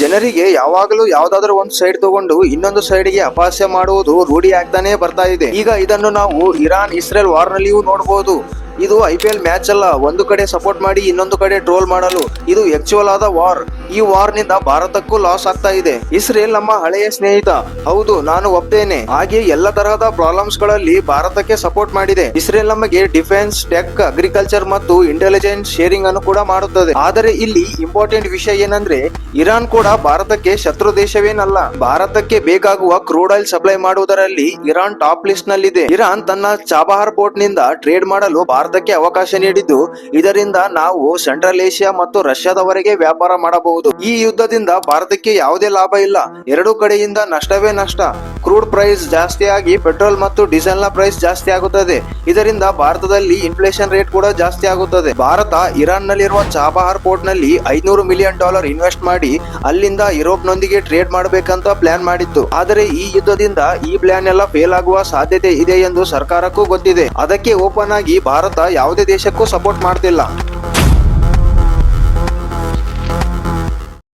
ಜನರಿಗೆ ಯಾವಾಗಲೂ ಯಾವ್ದಾದ್ರು ಒಂದು ಸೈಡ್ ತಗೊಂಡು ಇನ್ನೊಂದು ಸೈಡ್ಗೆ ಅಪಾಸ್ಯ ಮಾಡುವುದು ರೂಢಿ ಆಗ್ತಾನೆ ಬರ್ತಾ ಇದೆ. ಈಗ ಇದನ್ನು ನಾವು ಇರಾನ್, ಇಸ್ರೇಲ್ ವಾರ್ ನಲ್ಲಿಯೂ ನೋಡಬಹುದು ಇದು ಐ ಪಿ ಎಲ್ ಮ್ಯಾಚ್ ಅಲ್ಲ. ಒಂದು ಕಡೆ ಸಪೋರ್ಟ್ ಮಾಡಿ, ಇನ್ನೊಂದು ಕಡೆ ಟ್ರೋಲ್ ಮಾಡಲು. ಇದು ಆಕ್ಚುಯಲ್ ಆದ ವಾರ್ ಈ ವಾರ್ನಿಂದ ಭಾರತಕ್ಕೂ ಲಾಸ್ ಆಗ್ತಾ ಇದೆ. ಇಸ್ರೇಲ್ ನಮ್ಮ ಹಳೆಯ ಸ್ನೇಹಿತ. ಹೌದು, ನಾನು ಒಪ್ತೇನೆ. ಹಾಗೆ ಎಲ್ಲ ತರಹದ ಪ್ರಾಬ್ಲಮ್ಸ್ಗಳಲ್ಲಿ ಭಾರತಕ್ಕೆ ಸಪೋರ್ಟ್ ಮಾಡಿದೆ. ಇಸ್ರೇಲ್ ನಮಗೆ ಡಿಫೆನ್ಸ್ ಟೆಕ್ ಅಗ್ರಿಕಲ್ಚರ್ ಮತ್ತು ಇಂಟೆಲಿಜೆನ್ಸ್ ಶೇರಿಂಗ್ ಅನ್ನು ಕೂಡ ಮಾಡುತ್ತದೆ. ಆದರೆ ಇಲ್ಲಿ ಇಂಪಾರ್ಟೆಂಟ್ ವಿಷಯ ಏನಂದ್ರೆ, ಇರಾನ್ ಕೂಡ ಭಾರತಕ್ಕೆ ಶತ್ರು ದೇಶವೇನಲ್ಲ. ಭಾರತಕ್ಕೆ ಬೇಕಾಗುವ ಕ್ರೂಡ್ ಆಯಿಲ್ ಸಪ್ಲೈ ಮಾಡುವುದರಲ್ಲಿ ಇರಾನ್ ಟಾಪ್ ಲಿಸ್ಟ್ ನಲ್ಲಿದೆ. ಇರಾನ್ ತನ್ನ ಚಾಬಹಾರ್ ಪೋರ್ಟ್ನಿಂದ ಟ್ರೇಡ್ ಮಾಡಲು ಭಾರತಕ್ಕೆ ಅವಕಾಶ ನೀಡಿದ್ದು. ಇದರಿಂದ ನಾವು ಸೆಂಟ್ರಲ್ ಏಷ್ಯಾ ಮತ್ತು ರಷ್ಯಾದವರೆಗೆ ವ್ಯಾಪಾರ ಮಾಡಬಹುದು. ಈ ಯುದ್ಧದಿಂದ ಭಾರತಕ್ಕೆ ಯಾವುದೇ ಲಾಭ ಇಲ್ಲ. ಎರಡೂ ಕಡೆಯಿಂದ ನಷ್ಟವೇ ನಷ್ಟ. ಕ್ರೂಡ್ ಪ್ರೈಸ್ ಜಾಸ್ತಿ ಆಗಿ ಪೆಟ್ರೋಲ್ ಮತ್ತು ಡೀಸೆಲ್ನ ಪ್ರೈಸ್ ಜಾಸ್ತಿ ಆಗುತ್ತದೆ. ಇದರಿಂದ ಭಾರತದಲ್ಲಿ ಇನ್ಫ್ಲೇಷನ್ ರೇಟ್ ಕೂಡ ಜಾಸ್ತಿ ಆಗುತ್ತದೆ. ಭಾರತ ಇರಾನ್ ನಲ್ಲಿರುವ ಚಾಬಹಾರ್ ಪೋರ್ಟ್ನಲ್ಲಿ ಐನೂರು ಮಿಲಿಯನ್ ಡಾಲರ್ ಇನ್ವೆಸ್ಟ್ ಮಾಡಿ ಅಲ್ಲಿಂದ ಯುರೋಪ್ ನೊಂದಿಗೆ ಟ್ರೇಡ್ ಮಾಡಬೇಕಂತ ಪ್ಲಾನ್ ಮಾಡಿತ್ತು. ಆದರೆ ಈ ಯುದ್ಧದಿಂದ ಈ ಪ್ಲಾನ್ ಎಲ್ಲ ಫೇಲ್ ಆಗುವ ಸಾಧ್ಯತೆ ಇದೆ ಎಂದು ಸರ್ಕಾರಕ್ಕೂ ಗೊತ್ತಿದೆ. ಅದಕ್ಕೆ ಓಪನ್ ಆಗಿ ಭಾರತ ಯಾವುದೇ ದೇಶಕ್ಕೂ ಸಪೋರ್ಟ್ ಮಾಡ್ತಿಲ್ಲ.